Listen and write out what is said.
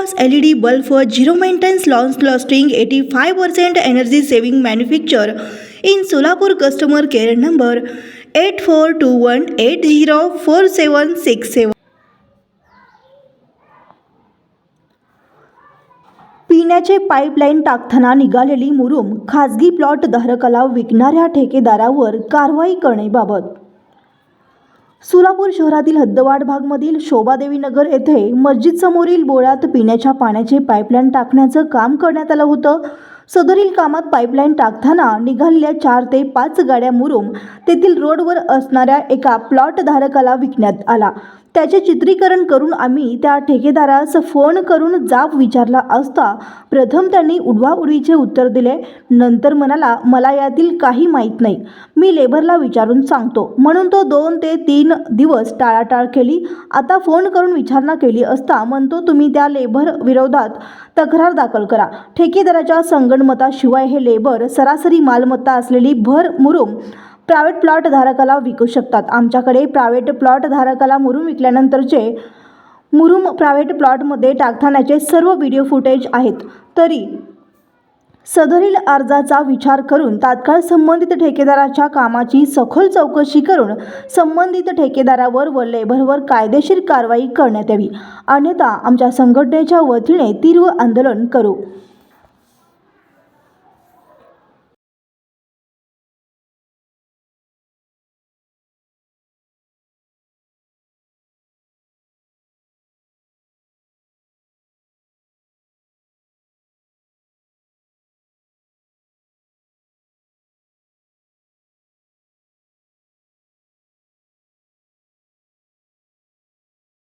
Loss L E D bulb zero maintenance long lasting eighty five percent energy saving manufacture in Solapur customer care number eight four two one eight zero four seven six seven पिण्याचे pipeline टाकताना निघालेली मुरुम खाजगी plot धारकाला विकणाऱ्या ठेकेदारावर कारवाई करण्याबाबत. सोलापूर शहरातील हद्दवाड भागमधील शोभादेवी नगर येथे मस्जिद समोरील बोळात पिण्याच्या पाण्याचे पाईपलाईन टाकण्याचं काम करण्यात आलं होतं. सदरील कामात पाईपलाईन टाकताना निघालेल्या चार ते पाच गाड्या मुरुम तेथील रोडवर असणाऱ्या एका प्लॉटधारकाला विकण्यात आला. त्याचे चित्रीकरण करून आम्ही त्या ठेकेदारास फोन करून जाब विचारला असता प्रथम त्यांनी उडवाउडवीचे उत्तर दिले. नंतर म्हणाला मला यातील काही माहीत नाही. मी लेबरला विचारून सांगतो. म्हणून तो दोन ते तीन दिवस टाळाटाळ केली. आता फोन करून विचारणा केली असता म्हणतो तुम्ही त्या लेबर विरोधात तक्रार दाखल करा. ठेकेदाराच्या संगणमताशिवाय हे लेबर सरासरी मालमत्ता असलेली भर मुरुम प्रायव्हेट प्लॉट धारकाला विकू शकतात. आमच्याकडे प्रायव्हेट प्लॉट धारकाला मुरुम विकल्यानंतरचे मुरुम प्रायव्हेट प्लॉटमध्ये टाकतानाचे सर्व व्हिडिओ फुटेज आहेत. तरी सदरील अर्जाचा विचार करून तात्काळ संबंधित ठेकेदाराच्या कामाची सखोल चौकशी करून संबंधित ठेकेदारावर व लेबरवर कायदेशीर कारवाई करण्यात यावी. अन्यथा आमच्या संघटनेच्या वतीने तीव्र आंदोलन करू.